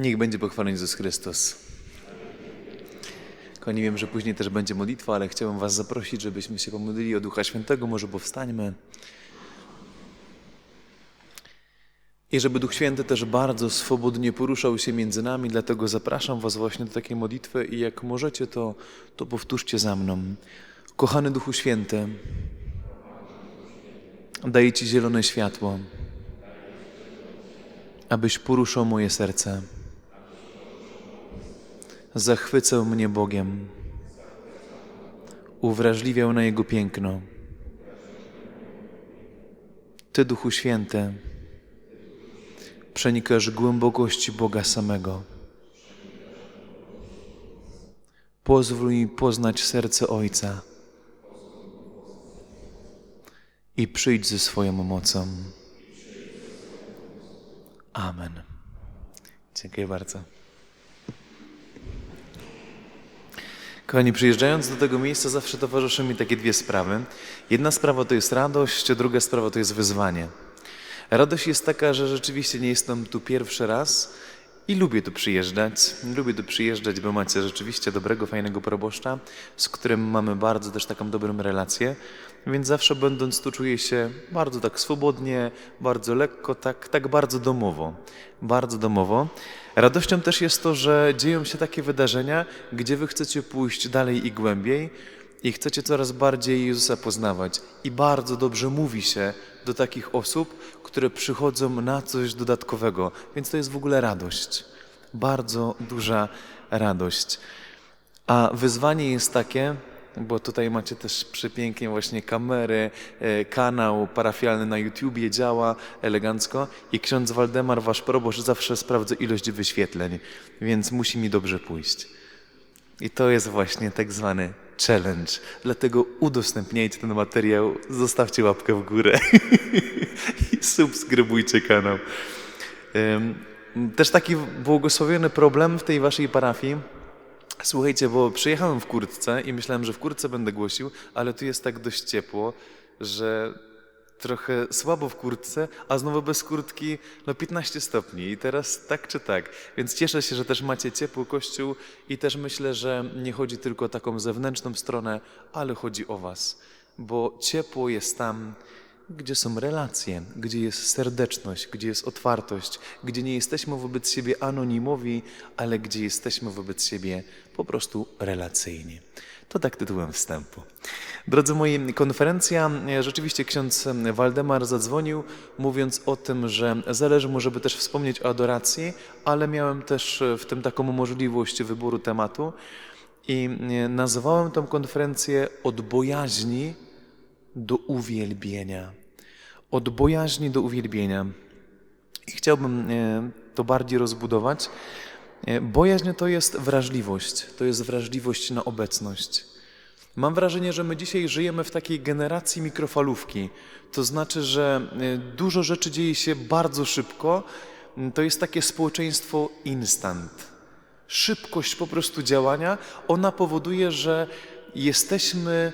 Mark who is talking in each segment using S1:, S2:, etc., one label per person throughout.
S1: Niech będzie pochwalony Jezus Chrystus. Kochani, wiem, że później też będzie modlitwa, ale chciałbym Was zaprosić, żebyśmy się pomodlili o Ducha Świętego. Może powstańmy. I żeby Duch Święty też bardzo swobodnie poruszał się między nami, dlatego zapraszam Was właśnie do takiej modlitwy i jak możecie, to, to powtórzcie za mną. Kochany Duchu Święty, daję Ci zielone światło, abyś poruszał moje serce. Zachwycał mnie Bogiem, uwrażliwiał na Jego piękno. Ty, Duchu Święty, przenikasz głębokości Boga samego. Pozwól mi poznać serce Ojca i przyjdź ze swoją mocą. Amen. Dziękuję bardzo. Kochani, przyjeżdżając do tego miejsca zawsze towarzyszą mi takie dwie sprawy. Jedna sprawa to jest radość, druga sprawa to jest wyzwanie. Radość jest taka, że rzeczywiście nie jestem tu pierwszy raz i lubię tu przyjeżdżać. Lubię tu przyjeżdżać, bo macie rzeczywiście dobrego, fajnego proboszcza, z którym mamy bardzo też taką dobrą relację. Więc zawsze będąc tu czuję się bardzo tak swobodnie, bardzo lekko, tak, tak bardzo domowo. Bardzo domowo. Radością też jest to, że dzieją się takie wydarzenia, gdzie wy chcecie pójść dalej i głębiej i chcecie coraz bardziej Jezusa poznawać. I bardzo dobrze mówi się do takich osób, które przychodzą na coś dodatkowego. Więc to jest w ogóle radość. Bardzo duża radość. A wyzwanie jest takie, bo tutaj macie też przepięknie właśnie kamery, e, kanał parafialny na YouTubie działa elegancko i ksiądz Waldemar, wasz proboszcz, zawsze sprawdza ilość wyświetleń, więc musi mi dobrze pójść. I to jest właśnie tak zwany challenge. Dlatego udostępniajcie ten materiał, zostawcie łapkę w górę i subskrybujcie kanał. Też taki błogosławiony problem w tej waszej parafii. Słuchajcie, bo przyjechałem w kurtce i myślałem, że w kurtce będę głosił, ale tu jest tak dość ciepło, że trochę słabo w kurtce, a znowu bez kurtki no 15 stopni i teraz tak czy tak. Więc cieszę się, że też macie ciepły kościół i też myślę, że nie chodzi tylko o taką zewnętrzną stronę, ale chodzi o was, bo ciepło jest tam, gdzie są relacje, gdzie jest serdeczność, gdzie jest otwartość, gdzie nie jesteśmy wobec siebie anonimowi, ale gdzie jesteśmy wobec siebie po prostu relacyjni. To tak tytułem wstępu. Drodzy moi, konferencja, e, rzeczywiście ksiądz Waldemar zadzwonił, mówiąc o tym, że zależy mu, żeby też wspomnieć o adoracji, ale miałem też e, w tym taką możliwość wyboru tematu i e, nazwałem tę konferencję od bojaźni do uwielbienia. Od bojaźni do uwielbienia. I chciałbym e, to bardziej rozbudować. E, Bojaźń to jest wrażliwość, to jest wrażliwość na obecność. Mam wrażenie, że my dzisiaj żyjemy w takiej generacji mikrofalówki. To znaczy, że e, dużo rzeczy dzieje się bardzo szybko. To jest takie społeczeństwo instant. Szybkość po prostu działania, ona powoduje, że jesteśmy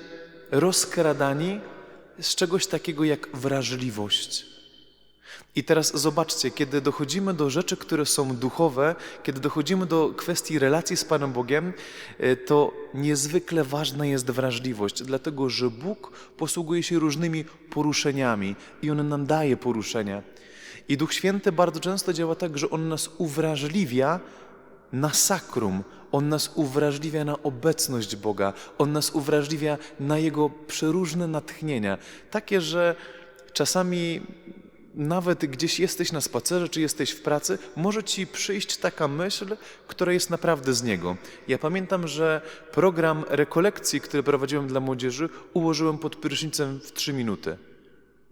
S1: rozkradani z czegoś takiego jak wrażliwość. I teraz zobaczcie, kiedy dochodzimy do rzeczy, które są duchowe, kiedy dochodzimy do kwestii relacji z Panem Bogiem, e, to niezwykle ważna jest wrażliwość, dlatego że Bóg posługuje się różnymi poruszeniami i On nam daje poruszenia. I Duch Święty bardzo często działa tak, że On nas uwrażliwia na sakrum. On nas uwrażliwia na obecność Boga. On nas uwrażliwia na Jego przeróżne natchnienia. Takie, że czasami nawet gdzieś jesteś na spacerze, czy jesteś w pracy, może ci przyjść taka myśl, która jest naprawdę z Niego. Ja pamiętam, że program rekolekcji, który prowadziłem dla młodzieży, ułożyłem pod prysznicem w trzy minuty.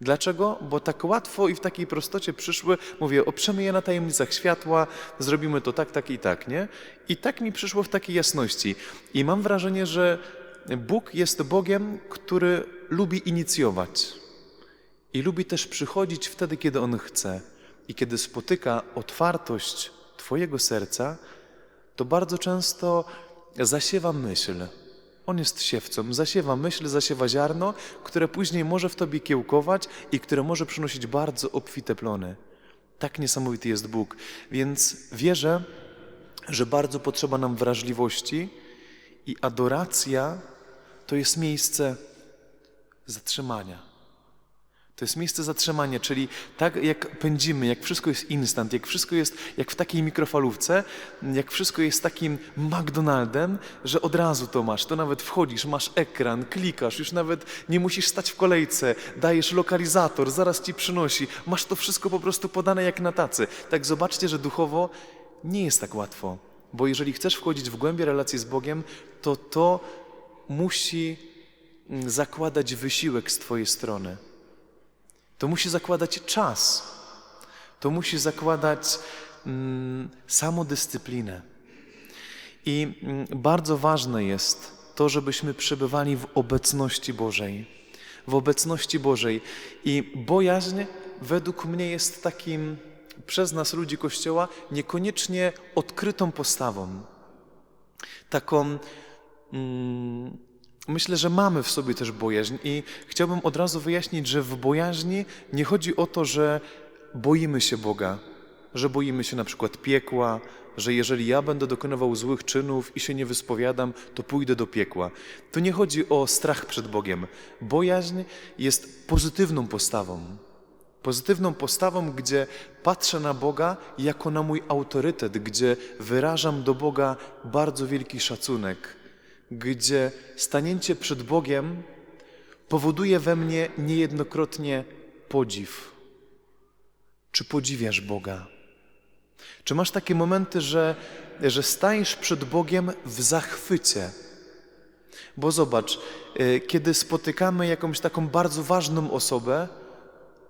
S1: Dlaczego? Bo tak łatwo i w takiej prostocie przyszły, mówię, oprzemy je na tajemnicach światła, zrobimy to tak, tak i tak, nie? I tak mi przyszło w takiej jasności. I mam wrażenie, że Bóg jest Bogiem, który lubi inicjować. I lubi też przychodzić wtedy, kiedy On chce. I kiedy spotyka otwartość Twojego serca, to bardzo często zasiewa myśl. On jest siewcą, zasiewa myśl, zasiewa ziarno, które później może w Tobie kiełkować i które może przynosić bardzo obfite plony. Tak niesamowity jest Bóg. Więc wierzę, że bardzo potrzeba nam wrażliwości i adoracja to jest miejsce zatrzymania. To jest miejsce zatrzymania, czyli tak jak pędzimy, jak wszystko jest instant, jak wszystko jest jak w takiej mikrofalówce, jak wszystko jest takim McDonaldem, że od razu to masz, to nawet wchodzisz, masz ekran, klikasz, już nawet nie musisz stać w kolejce, dajesz lokalizator, zaraz ci przynosi, masz to wszystko po prostu podane jak na tacy. Tak zobaczcie, że duchowo nie jest tak łatwo, bo jeżeli chcesz wchodzić w głębie relacji z Bogiem, to to musi mm, zakładać wysiłek z twojej strony. To musi zakładać czas. To musi zakładać mm, samodyscyplinę. I mm, bardzo ważne jest to, żebyśmy przebywali w obecności Bożej. W obecności Bożej. I bojaźń według mnie jest takim przez nas, ludzi Kościoła, niekoniecznie odkrytą postawą. Taką. Mm, Myślę, że mamy w sobie też bojaźń i chciałbym od razu wyjaśnić, że w bojaźni nie chodzi o to, że boimy się Boga, że boimy się na przykład piekła, że jeżeli ja będę dokonywał złych czynów i się nie wyspowiadam, to pójdę do piekła. Tu nie chodzi o strach przed Bogiem. Bojaźń jest pozytywną postawą. Pozytywną postawą, gdzie patrzę na Boga jako na mój autorytet, gdzie wyrażam do Boga bardzo wielki szacunek gdzie stanięcie przed Bogiem powoduje we mnie niejednokrotnie podziw. Czy podziwiasz Boga? Czy masz takie momenty, że, że stajesz przed Bogiem w zachwycie? Bo zobacz, y, kiedy spotykamy jakąś taką bardzo ważną osobę,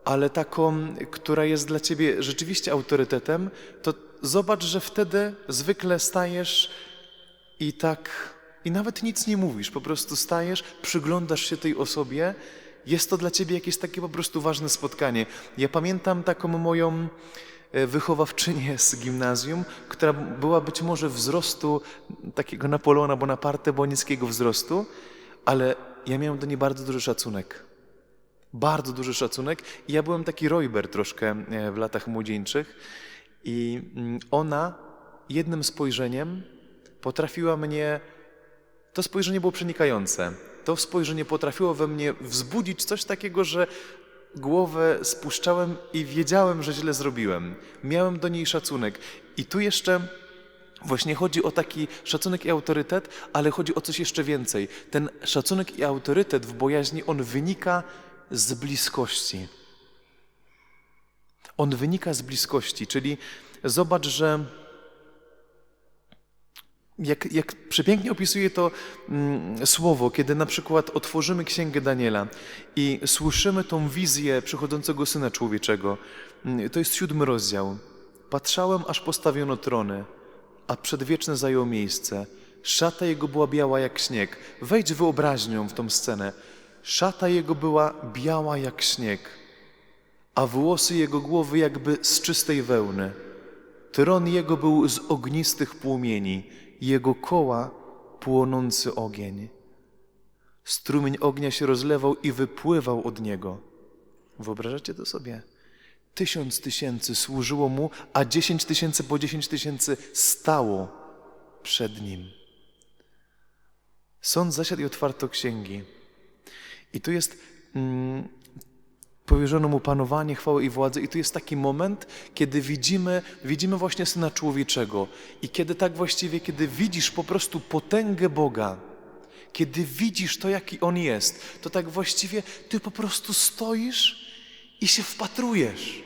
S1: ale taką, która jest dla ciebie rzeczywiście autorytetem, to zobacz, że wtedy zwykle stajesz i tak i nawet nic nie mówisz, po prostu stajesz, przyglądasz się tej osobie. Jest to dla ciebie jakieś takie po prostu ważne spotkanie. Ja pamiętam taką moją e, wychowawczynię z gimnazjum, która była być może wzrostu takiego Napoleona Bonaparte, bo niskiego wzrostu, ale ja miałem do niej bardzo duży szacunek. Bardzo duży szacunek. I ja byłem taki Royber troszkę e, w latach młodzieńczych. I mm, ona jednym spojrzeniem potrafiła mnie to spojrzenie było przenikające. To spojrzenie potrafiło we mnie wzbudzić coś takiego, że głowę spuszczałem i wiedziałem, że źle zrobiłem. Miałem do niej szacunek. I tu jeszcze właśnie chodzi o taki szacunek i autorytet, ale chodzi o coś jeszcze więcej. Ten szacunek i autorytet w bojaźni, on wynika z bliskości. On wynika z bliskości, czyli zobacz, że jak, jak przepięknie opisuje to mm, słowo, kiedy na przykład otworzymy Księgę Daniela i słyszymy tą wizję przychodzącego Syna Człowieczego. Mm, to jest siódmy rozdział. Patrzałem, aż postawiono trony, a przedwieczny zajął miejsce. Szata jego była biała jak śnieg. Wejdź wyobraźnią w tą scenę. Szata jego była biała jak śnieg, a włosy jego głowy jakby z czystej wełny. Tron jego był z ognistych płomieni jego koła płonący ogień. Strumień ognia się rozlewał i wypływał od niego. Wyobrażacie to sobie? Tysiąc tysięcy służyło mu, a dziesięć tysięcy po dziesięć tysięcy stało przed nim. Sąd zasiadł i otwarto księgi. I tu jest mm, powierzono mu panowanie, chwałę i władzę. I tu jest taki moment, kiedy widzimy, widzimy właśnie Syna Człowieczego. I kiedy tak właściwie, kiedy widzisz po prostu potęgę Boga, kiedy widzisz to, jaki On jest, to tak właściwie Ty po prostu stoisz i się wpatrujesz.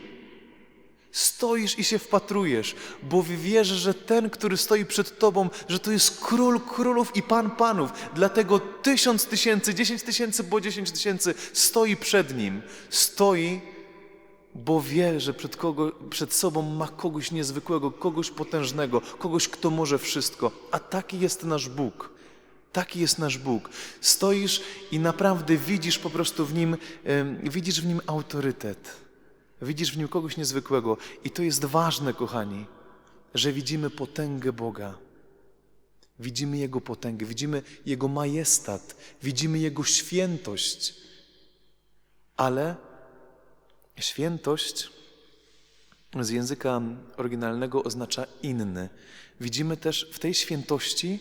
S1: Stoisz i się wpatrujesz, bo wierzysz, że ten, który stoi przed Tobą, że to jest król królów i pan panów. Dlatego tysiąc tysięcy, dziesięć tysięcy, bo dziesięć tysięcy stoi przed Nim. Stoi, bo wie, że przed, kogo, przed sobą ma kogoś niezwykłego, kogoś potężnego, kogoś, kto może wszystko. A taki jest nasz Bóg. Taki jest nasz Bóg. Stoisz i naprawdę widzisz po prostu w Nim, widzisz w Nim autorytet. Widzisz w nim kogoś niezwykłego. I to jest ważne, kochani, że widzimy potęgę Boga. Widzimy Jego potęgę, widzimy Jego majestat, widzimy Jego świętość. Ale świętość z języka oryginalnego oznacza inny. Widzimy też w tej świętości,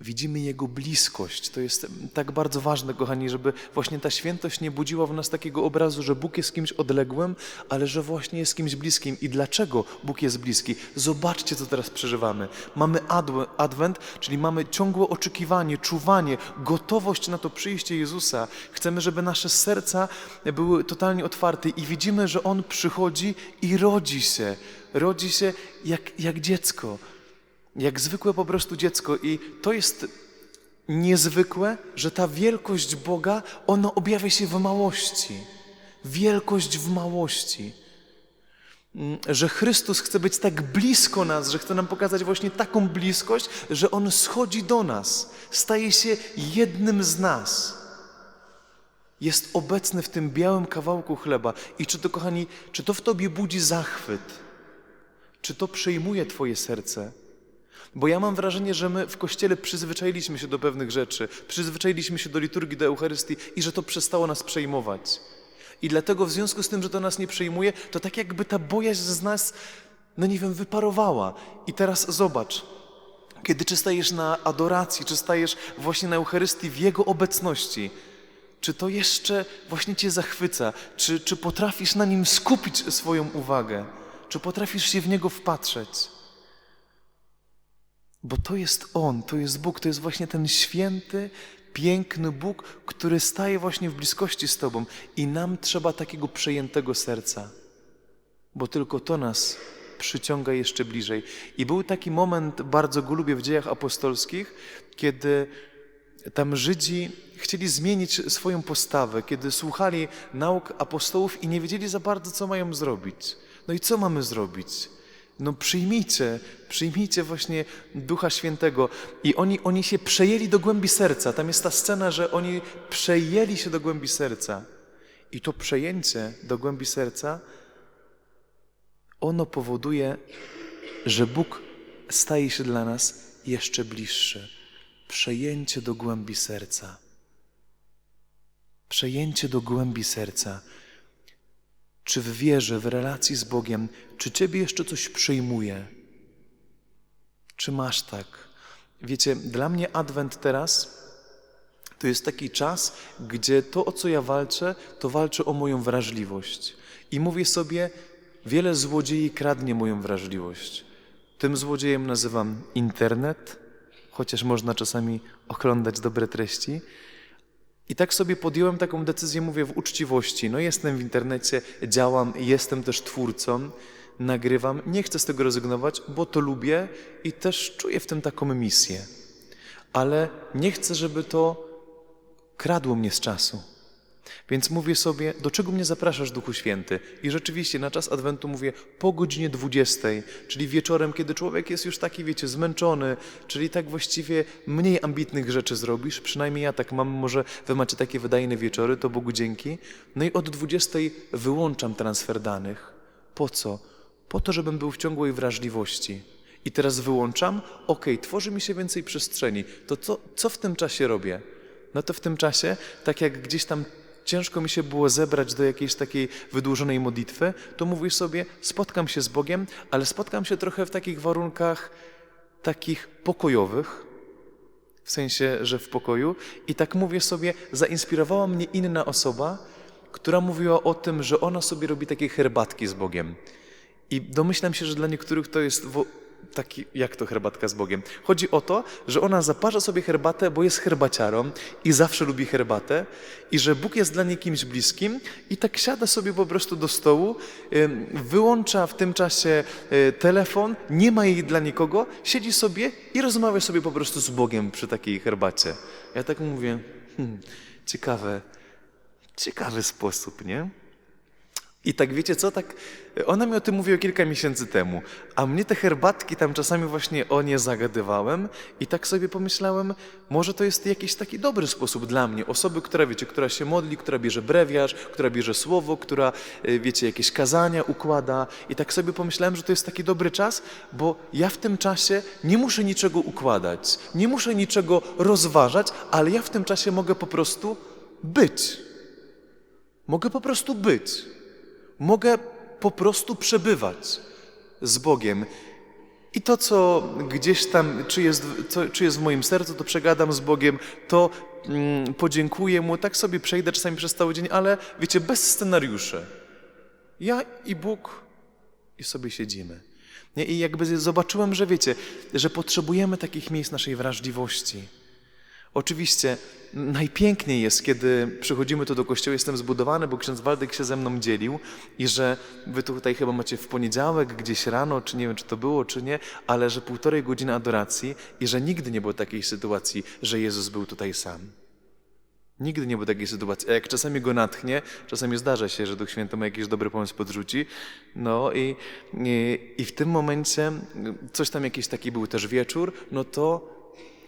S1: widzimy Jego bliskość. To jest tak bardzo ważne, kochani, żeby właśnie ta świętość nie budziła w nas takiego obrazu, że Bóg jest kimś odległym, ale że właśnie jest kimś bliskim. I dlaczego Bóg jest bliski? Zobaczcie, co teraz przeżywamy. Mamy adwe- adwent, czyli mamy ciągłe oczekiwanie, czuwanie, gotowość na to przyjście Jezusa. Chcemy, żeby nasze serca były totalnie otwarte i widzimy, że On przychodzi i rodzi się. Rodzi się jak, jak dziecko jak zwykłe po prostu dziecko. I to jest niezwykłe, że ta wielkość Boga, ona objawia się w małości. Wielkość w małości. Mm, Że Chrystus chce być tak blisko nas, że chce nam pokazać właśnie taką bliskość, że On schodzi do nas, staje się jednym z nas. Jest obecny w tym białym kawałku chleba. I czy to, kochani, czy to w Tobie budzi zachwyt? Czy to przejmuje Twoje serce? Bo ja mam wrażenie, że my w Kościele przyzwyczailiśmy się do pewnych rzeczy, przyzwyczailiśmy się do liturgii, do Eucharystii i że to przestało nas przejmować. I dlatego w związku z tym, że to nas nie przejmuje, to tak jakby ta bojaźń z nas, no nie wiem, wyparowała. I teraz zobacz, kiedy czy stajesz na adoracji, czy stajesz właśnie na Eucharystii w Jego obecności, czy to jeszcze właśnie Cię zachwyca? Czy, czy potrafisz na Nim skupić swoją uwagę? Czy potrafisz się w Niego wpatrzeć? Bo to jest On, to jest Bóg, to jest właśnie ten święty, piękny Bóg, który staje właśnie w bliskości z Tobą i nam trzeba takiego przejętego serca, bo tylko to nas przyciąga jeszcze bliżej. I był taki moment, bardzo go lubię w dziejach apostolskich, kiedy tam Żydzi chcieli zmienić swoją postawę, kiedy słuchali nauk apostołów i nie wiedzieli za bardzo, co mają zrobić. No i co mamy zrobić? No przyjmijcie, przyjmijcie właśnie Ducha Świętego. I oni, oni się przejęli do głębi serca. Tam jest ta scena, że oni przejęli się do głębi serca. I to przejęcie do głębi serca, ono powoduje, że Bóg staje się dla nas jeszcze bliższy. Przejęcie do głębi serca. Przejęcie do głębi serca. Czy w wierze, w relacji z Bogiem, czy Ciebie jeszcze coś przejmuje? Czy masz tak? Wiecie, dla mnie Adwent teraz to jest taki czas, gdzie to, o co ja walczę, to walczę o moją wrażliwość. I mówię sobie, wiele złodziei kradnie moją wrażliwość. Tym złodziejem nazywam internet, chociaż można czasami oglądać dobre treści. I tak sobie podjąłem taką decyzję, mówię w uczciwości. No jestem w internecie, działam, jestem też twórcą, nagrywam. Nie chcę z tego rezygnować, bo to lubię i też czuję w tym taką misję. Ale nie chcę, żeby to kradło mnie z czasu. Więc mówię sobie, do czego mnie zapraszasz, Duchu Święty? I rzeczywiście na czas Adwentu mówię po godzinie 20, czyli wieczorem, kiedy człowiek jest już taki, wiecie, zmęczony, czyli tak właściwie mniej ambitnych rzeczy zrobisz, przynajmniej ja tak mam, może wy macie takie wydajne wieczory, to Bogu dzięki. No i od 20 wyłączam transfer danych. Po co? Po to, żebym był w ciągłej wrażliwości. I teraz wyłączam, ok, tworzy mi się więcej przestrzeni. To co, co w tym czasie robię? No to w tym czasie, tak jak gdzieś tam ciężko mi się było zebrać do jakiejś takiej wydłużonej modlitwy, to mówię sobie, spotkam się z Bogiem, ale spotkam się trochę w takich warunkach takich pokojowych, w sensie, że w pokoju. I tak mówię sobie, zainspirowała mnie inna osoba, która mówiła o tym, że ona sobie robi takie herbatki z Bogiem. I domyślam się, że dla niektórych to jest taki, jak to herbatka z Bogiem. Chodzi o to, że ona zaparza sobie herbatę, bo jest herbaciarą i zawsze lubi herbatę i że Bóg jest dla niej kimś bliskim i tak siada sobie po prostu do stołu, wyłącza w tym czasie y, telefon, nie ma jej dla nikogo, siedzi sobie i rozmawia sobie po prostu z Bogiem przy takiej herbacie. Ja tak mówię, hmm, ciekawe, ciekawy sposób, nie? I tak wiecie co, tak ona mi o tym mówiła kilka miesięcy temu, a mnie te herbatki tam czasami właśnie o nie zagadywałem i tak sobie pomyślałem, może to jest jakiś taki dobry sposób dla mnie, osoby, która wiecie, która się modli, która bierze brewiarz, która bierze słowo, która y, wiecie, jakieś kazania układa i tak sobie pomyślałem, że to jest taki dobry czas, bo ja w tym czasie nie muszę niczego układać, nie muszę niczego rozważać, ale ja w tym czasie mogę po prostu być. Mogę po prostu być. Mogę po prostu przebywać z Bogiem. I to, co gdzieś tam, czy jest, czy jest w moim sercu, to przegadam z Bogiem, to mm, podziękuję Mu, tak sobie przejdę czasami przez cały dzień, ale wiecie, bez scenariuszy. Ja i Bóg i sobie siedzimy. I jakby zobaczyłem, że wiecie, że potrzebujemy takich miejsc naszej wrażliwości. Oczywiście najpiękniej jest, kiedy przychodzimy tu do kościoła, jestem zbudowany, bo ksiądz Waldek się ze mną dzielił i że wy tutaj chyba macie w poniedziałek gdzieś rano, czy nie wiem, czy to było, czy nie, ale że półtorej godziny adoracji i że nigdy nie było takiej sytuacji, że Jezus był tutaj sam. Nigdy nie było takiej sytuacji. A jak czasami go natchnie, czasami zdarza się, że Duch Święty ma jakiś dobry pomysł podrzuci. No i, i, i w tym momencie coś tam jakiś taki był też wieczór, no to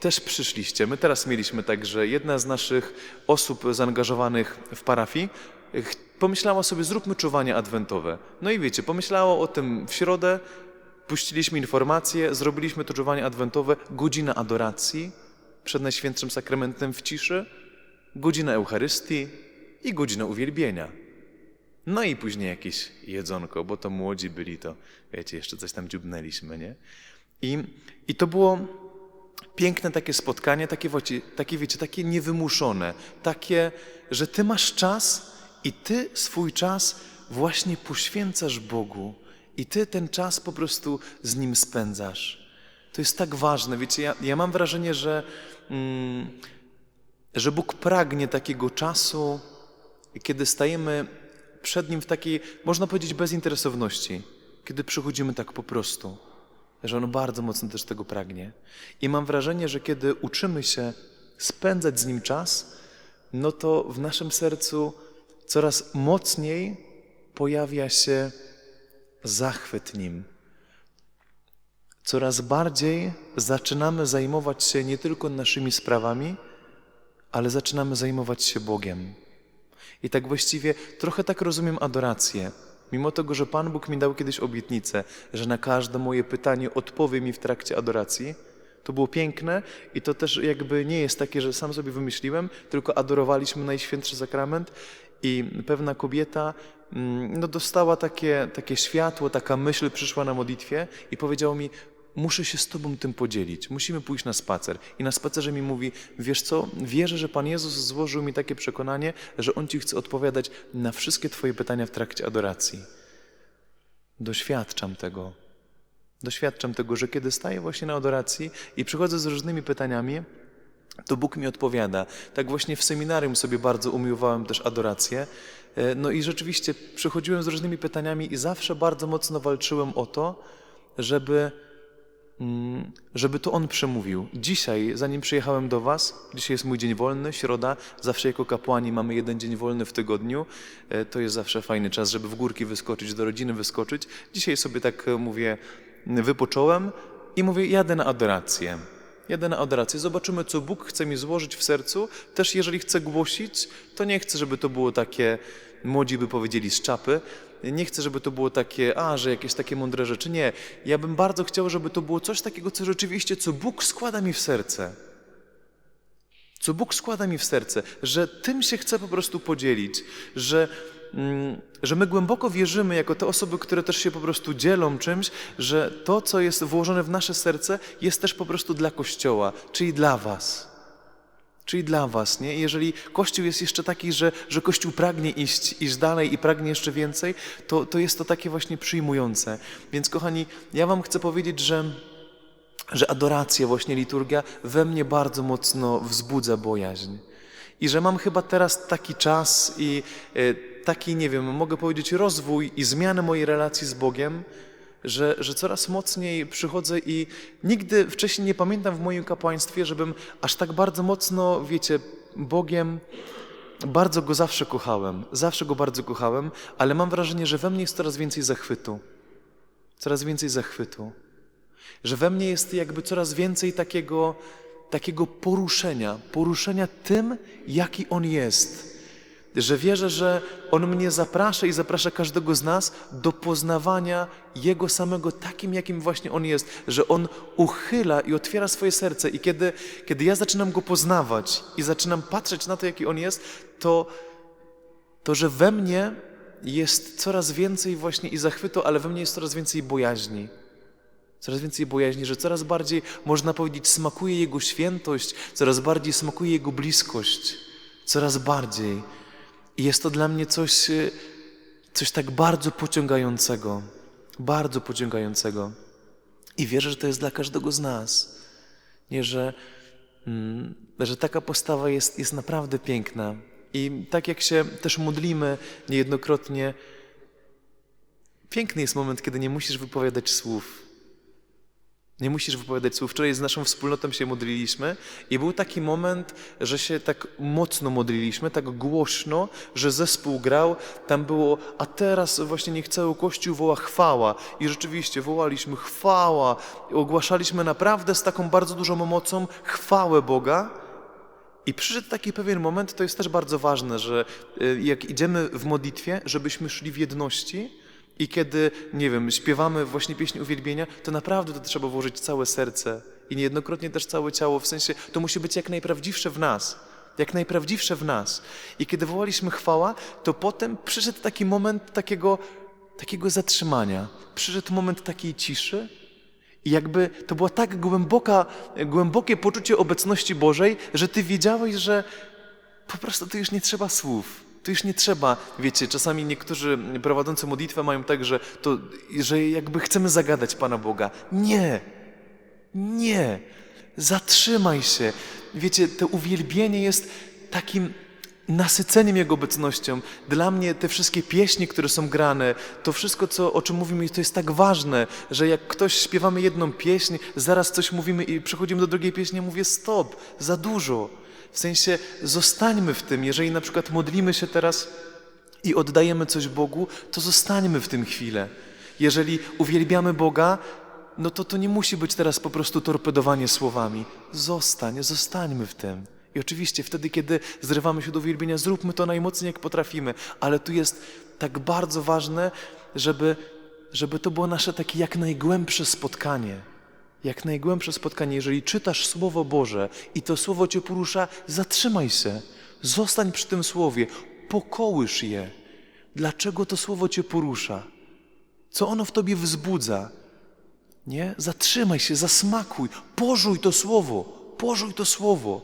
S1: też przyszliście. My teraz mieliśmy tak, że jedna z naszych osób zaangażowanych w parafii pomyślała sobie, zróbmy czuwanie adwentowe. No i wiecie, pomyślała o tym w środę, puściliśmy informacje, zrobiliśmy to czuwanie adwentowe, godzina adoracji przed Najświętszym Sakramentem w ciszy, godzina Eucharystii i godzina uwielbienia. No i później jakieś jedzonko, bo to młodzi byli, to wiecie, jeszcze coś tam dziubnęliśmy, nie? I, i to było piękne takie spotkanie, takie, takie, wiecie, takie niewymuszone, takie, że ty masz czas i ty swój czas właśnie poświęcasz Bogu i ty ten czas po prostu z Nim spędzasz. To jest tak ważne, wiecie, ja, ja mam wrażenie, że, mm, że Bóg pragnie takiego czasu, kiedy stajemy przed Nim w takiej, można powiedzieć, bezinteresowności, kiedy przychodzimy tak po prostu że on bardzo mocno też tego pragnie. I mam wrażenie, że kiedy uczymy się spędzać z nim czas, no to w naszym sercu coraz mocniej pojawia się zachwyt nim. Coraz bardziej zaczynamy zajmować się nie tylko naszymi sprawami, ale zaczynamy zajmować się Bogiem. I tak właściwie trochę tak rozumiem adorację. Mimo tego, że Pan Bóg mi dał kiedyś obietnicę, że na każde moje pytanie odpowie mi w trakcie adoracji, to było piękne i to też jakby nie jest takie, że sam sobie wymyśliłem, tylko adorowaliśmy Najświętszy Sakrament i pewna kobieta mm, no, dostała takie, takie światło, taka myśl przyszła na modlitwie i powiedziała mi, muszę się z Tobą tym podzielić, musimy pójść na spacer. I na spacerze mi mówi, wiesz co, wierzę, że Pan Jezus złożył mi takie przekonanie, że On Ci chce odpowiadać na wszystkie Twoje pytania w trakcie adoracji. Doświadczam tego. Doświadczam tego, że kiedy staję właśnie na adoracji i przychodzę z różnymi pytaniami, to Bóg mi odpowiada. Tak właśnie w seminarium sobie bardzo umiłowałem też adorację. E, No i rzeczywiście przychodziłem z różnymi pytaniami i zawsze bardzo mocno walczyłem o to, żeby żeby to On przemówił. Dzisiaj, zanim przyjechałem do Was, dzisiaj jest mój dzień wolny, środa, zawsze jako kapłani mamy jeden dzień wolny w tygodniu. E, To jest zawsze fajny czas, żeby w górki wyskoczyć, do rodziny wyskoczyć. Dzisiaj sobie tak e, mówię, wypocząłem i mówię, jadę na adorację. Jadę na adorację, zobaczymy, co Bóg chce mi złożyć w sercu. Też jeżeli chcę głosić, to nie chcę, żeby to było takie, młodzi by powiedzieli, z czapy, nie chcę, żeby to było takie, a, że jakieś takie mądre rzeczy. Nie. Ja bym bardzo chciał, żeby to było coś takiego, co rzeczywiście, co Bóg składa mi w serce. Co Bóg składa mi w serce, że tym się chcę po prostu podzielić, że, mm, że my głęboko wierzymy, jako te osoby, które też się po prostu dzielą czymś, że to, co jest włożone w nasze serce, jest też po prostu dla Kościoła, czyli dla Was. Czyli dla was, nie? Jeżeli Kościół jest jeszcze taki, że, że Kościół pragnie iść, iść dalej i pragnie jeszcze więcej, to, to jest to takie właśnie przyjmujące. Więc kochani, ja wam chcę powiedzieć, że, że adoracja, właśnie liturgia we mnie bardzo mocno wzbudza bojaźń. I że mam chyba teraz taki czas i e, taki, nie wiem, mogę powiedzieć rozwój i zmianę mojej relacji z Bogiem, że, że coraz mocniej przychodzę i nigdy wcześniej nie pamiętam w moim kapłaństwie, żebym aż tak bardzo mocno, wiecie, Bogiem, bardzo Go zawsze kochałem, zawsze Go bardzo kochałem, ale mam wrażenie, że we mnie jest coraz więcej zachwytu, coraz więcej zachwytu, że we mnie jest jakby coraz więcej takiego, takiego poruszenia, poruszenia tym, jaki On jest że wierzę, że On mnie zaprasza i zaprasza każdego z nas do poznawania Jego samego takim, jakim właśnie On jest, że On uchyla i otwiera swoje serce i kiedy, kiedy ja zaczynam Go poznawać i zaczynam patrzeć na to, jaki On jest, to, to że we mnie jest coraz więcej właśnie i zachwytu, ale we mnie jest coraz więcej bojaźni. Coraz więcej bojaźni, że coraz bardziej, można powiedzieć, smakuje Jego świętość, coraz bardziej smakuje Jego bliskość. Coraz bardziej. I jest to dla mnie coś, e, coś tak bardzo pociągającego. Bardzo pociągającego. I wierzę, że to jest dla każdego z nas. Nie, że, mm, że taka postawa jest, jest naprawdę piękna. I tak jak się też modlimy niejednokrotnie, piękny jest moment, kiedy nie musisz wypowiadać słów. Nie musisz wypowiadać słów. Wczoraj z naszą wspólnotą się modliliśmy i był taki moment, że się tak mocno modliliśmy, tak głośno, że zespół grał. Tam było, a teraz właśnie niech cały Kościół woła chwała. I rzeczywiście wołaliśmy chwała. Ogłaszaliśmy naprawdę z taką bardzo dużą mocą chwałę Boga. I przyszedł taki pewien moment, to jest też bardzo ważne, że y, jak idziemy w modlitwie, żebyśmy szli w jedności i kiedy, nie wiem, śpiewamy właśnie pieśń uwielbienia, to naprawdę to trzeba włożyć całe serce i niejednokrotnie też całe ciało, w sensie to musi być jak najprawdziwsze w nas, jak najprawdziwsze w nas. I kiedy wołaliśmy chwała, to potem przyszedł taki moment takiego, takiego zatrzymania, przyszedł moment takiej ciszy, i jakby to było tak głęboka, głębokie poczucie obecności Bożej, że ty wiedziałeś, że po prostu tu już nie trzeba słów. Tu już nie trzeba, wiecie, czasami niektórzy prowadzący modlitwę mają tak, że, to, że jakby chcemy zagadać Pana Boga. Nie, nie, zatrzymaj się. Wiecie, to uwielbienie jest takim nasyceniem Jego obecnością. Dla mnie te wszystkie pieśni, które są grane, to wszystko, co, o czym mówimy, to jest tak ważne, że jak ktoś śpiewamy jedną pieśń, zaraz coś mówimy i przechodzimy do drugiej pieśni, mówię stop, za dużo. W sensie zostańmy w tym. Jeżeli na przykład modlimy się teraz i oddajemy coś Bogu, to zostańmy w tym chwilę. Jeżeli uwielbiamy Boga, no to to nie musi być teraz po prostu torpedowanie słowami. Zostań, zostańmy w tym. I oczywiście wtedy, kiedy zrywamy się do uwielbienia, zróbmy to najmocniej, jak potrafimy. Ale tu jest tak bardzo ważne, żeby, żeby to było nasze takie jak najgłębsze spotkanie. Jak najgłębsze spotkanie. Jeżeli czytasz Słowo Boże i to Słowo Cię porusza, zatrzymaj się. Zostań przy tym Słowie. Pokołysz je. Dlaczego to Słowo Cię porusza? Co ono w Tobie wzbudza? Nie? Zatrzymaj się, zasmakuj, pożuj to Słowo, pożuj to Słowo.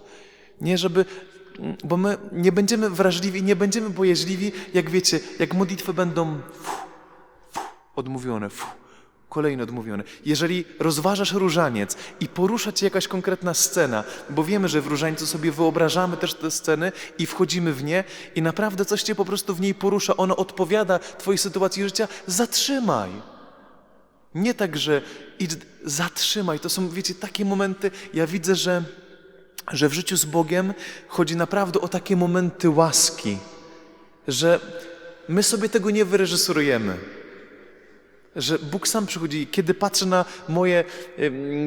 S1: Nie, żeby, bo my nie będziemy wrażliwi, nie będziemy bojaźliwi, jak wiecie, jak modlitwy będą fu, fu, odmówione, fu, kolejne odmówione. Jeżeli rozważasz różaniec i porusza cię jakaś konkretna scena, bo wiemy, że w różańcu sobie wyobrażamy też te sceny i wchodzimy w nie i naprawdę coś cię po prostu w niej porusza, ono odpowiada twojej sytuacji życia, zatrzymaj. Nie tak, że idź, zatrzymaj. To są, wiecie, takie momenty, ja widzę, że że w życiu z Bogiem chodzi naprawdę o takie momenty łaski, że my sobie tego nie wyreżyserujemy. Że Bóg sam przychodzi. Kiedy patrzę na moje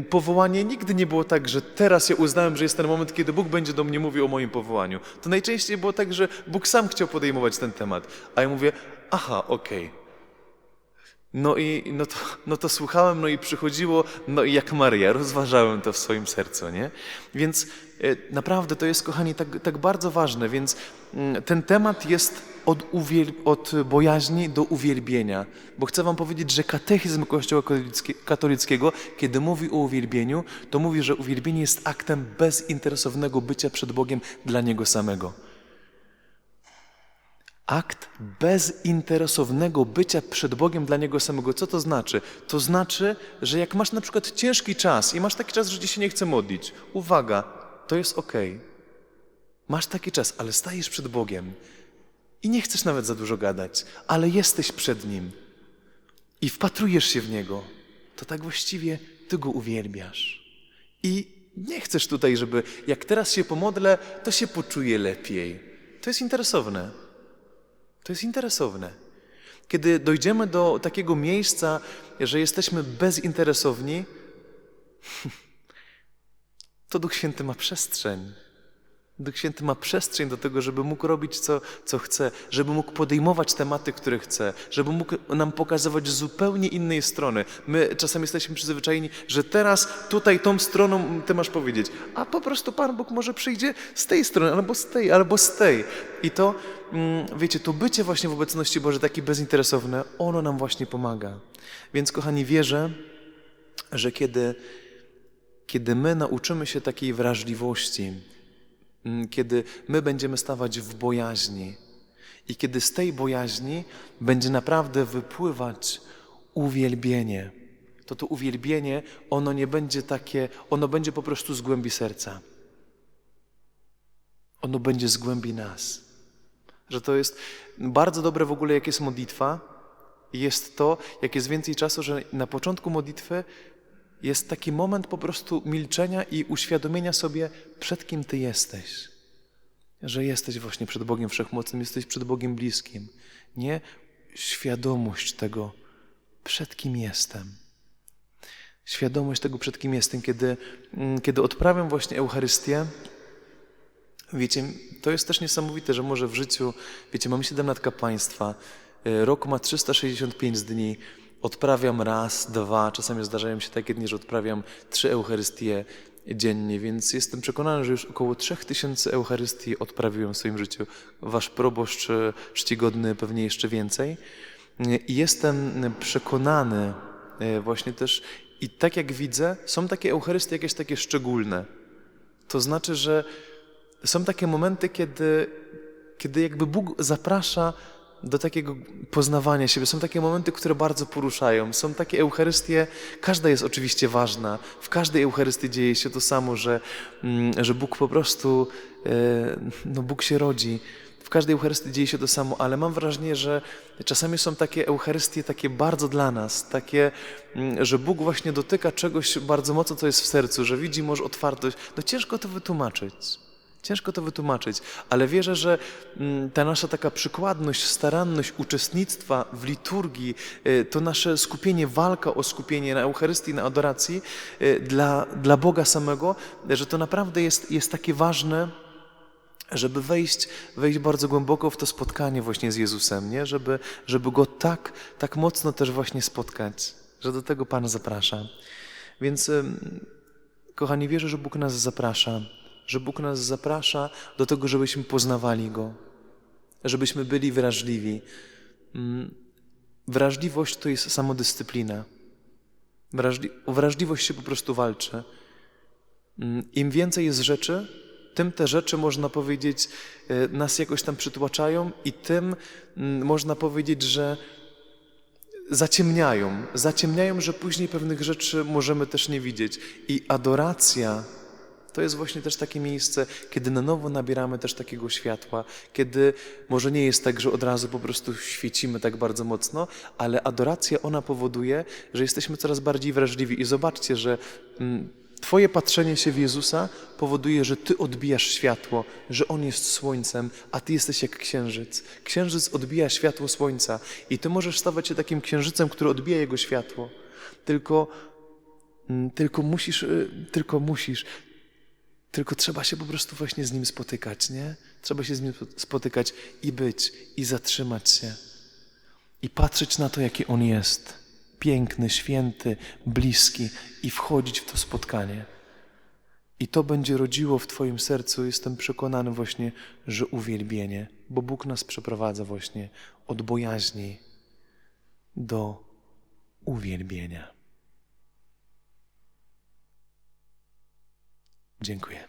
S1: powołanie, nigdy nie było tak, że teraz ja uznałem, że jest ten moment, kiedy Bóg będzie do mnie mówił o moim powołaniu. To najczęściej było tak, że Bóg sam chciał podejmować ten temat. A ja mówię, aha, okej. Okay. No i no to, no to słuchałem, no i przychodziło, no i jak Maria, rozważałem to w swoim sercu, nie? Więc e, naprawdę to jest, kochani, tak, tak bardzo ważne, więc mm, ten temat jest od, od bojaźni do uwielbienia, bo chcę wam powiedzieć, że katechizm Kościoła katolickiego, kiedy mówi o uwielbieniu, to mówi, że uwielbienie jest aktem bezinteresownego bycia przed Bogiem dla Niego samego akt bezinteresownego bycia przed Bogiem dla Niego samego. Co to znaczy? To znaczy, że jak masz na przykład ciężki czas i masz taki czas, że Ci się nie chce modlić, uwaga, to jest ok. Masz taki czas, ale stajesz przed Bogiem i nie chcesz nawet za dużo gadać, ale jesteś przed Nim i wpatrujesz się w Niego, to tak właściwie Ty Go uwielbiasz. I nie chcesz tutaj, żeby jak teraz się pomodlę, to się poczuję lepiej. To jest interesowne. To jest interesowne. Kiedy dojdziemy do takiego miejsca, że jesteśmy bezinteresowni, to Duch Święty ma przestrzeń. Duch Święty ma przestrzeń do tego, żeby mógł robić co, co chce, żeby mógł podejmować tematy, które chce, żeby mógł nam pokazywać zupełnie innej strony. My czasami jesteśmy przyzwyczajeni, że teraz tutaj tą stroną ty masz powiedzieć, a po prostu Pan Bóg może przyjdzie z tej strony, albo z tej, albo z tej. I to, mm, wiecie, to bycie właśnie w obecności Bożej, takie bezinteresowne, ono nam właśnie pomaga. Więc kochani, wierzę, że kiedy, kiedy my nauczymy się takiej wrażliwości, Mm, kiedy my będziemy stawać w bojaźni i kiedy z tej bojaźni będzie naprawdę wypływać uwielbienie, to to uwielbienie, ono nie będzie takie, ono będzie po prostu z głębi serca. Ono będzie z głębi nas. Że to jest bardzo dobre w ogóle, jak jest modlitwa, jest to, jak jest więcej czasu, że na początku modlitwy jest taki moment po prostu milczenia i uświadomienia sobie, przed kim Ty jesteś. Że jesteś właśnie przed Bogiem Wszechmocnym, jesteś przed Bogiem bliskim. Nie świadomość tego, przed kim jestem. Świadomość tego, przed kim jestem. Kiedy, mm, kiedy odprawiam właśnie Eucharystię, wiecie, to jest też niesamowite, że może w życiu, wiecie, mamy 7 lat kapłaństwa, y, rok ma 365 dni, odprawiam raz, dwa, czasami zdarzają się takie dni, że odprawiam trzy Eucharystie dziennie, więc jestem przekonany, że już około 3000 Eucharystii odprawiłem w swoim życiu. Wasz proboszcz czcigodny pewnie jeszcze więcej. I jestem przekonany e, właśnie też, i tak jak widzę, są takie Eucharystie jakieś takie szczególne. To znaczy, że są takie momenty, kiedy, kiedy jakby Bóg zaprasza do takiego poznawania siebie. Są takie momenty, które bardzo poruszają. Są takie Eucharystie, każda jest oczywiście ważna. W każdej Eucharystii dzieje się to samo, że, mm, że Bóg po prostu, e, no Bóg się rodzi. W każdej Eucharystii dzieje się to samo, ale mam wrażenie, że czasami są takie Eucharystie takie bardzo dla nas, takie, mm, że Bóg właśnie dotyka czegoś bardzo mocno, co jest w sercu, że widzi może otwartość. No ciężko to wytłumaczyć. Ciężko to wytłumaczyć, ale wierzę, że mm, ta nasza taka przykładność, staranność uczestnictwa w liturgii, y, to nasze skupienie, walka o skupienie na Eucharystii, na adoracji y, dla, dla Boga samego, że to naprawdę jest, jest takie ważne, żeby wejść, wejść bardzo głęboko w to spotkanie właśnie z Jezusem, nie? Żeby, żeby Go tak, tak mocno też właśnie spotkać, że do tego Pan zaprasza. Więc, kochani, wierzę, że Bóg nas zaprasza że Bóg nas zaprasza do tego, żebyśmy poznawali Go, żebyśmy byli wrażliwi. Mm, wrażliwość to jest samodyscyplina. Wrażli wrażliwość się po prostu walczy. Mm, Im więcej jest rzeczy, tym te rzeczy, można powiedzieć, e, nas jakoś tam przytłaczają i tym mm, można powiedzieć, że zaciemniają. Zaciemniają, że później pewnych rzeczy możemy też nie widzieć. I adoracja to jest właśnie też takie miejsce, kiedy na nowo nabieramy też takiego światła, kiedy może nie jest tak, że od razu po prostu świecimy tak bardzo mocno, ale adoracja ona powoduje, że jesteśmy coraz bardziej wrażliwi. I zobaczcie, że mm, Twoje patrzenie się w Jezusa powoduje, że Ty odbijasz światło, że On jest słońcem, a Ty jesteś jak księżyc. Księżyc odbija światło słońca i Ty możesz stawać się takim księżycem, który odbija Jego światło. Tylko, mm, tylko musisz, y, tylko musisz tylko trzeba się po prostu właśnie z Nim spotykać, nie? Trzeba się z Nim spotykać i być, i zatrzymać się. I patrzeć na to, jaki On jest. Piękny, święty, bliski i wchodzić w to spotkanie. I to będzie rodziło w Twoim sercu, jestem przekonany właśnie, że uwielbienie, bo Bóg nas przeprowadza właśnie od bojaźni do uwielbienia. Dziękuję.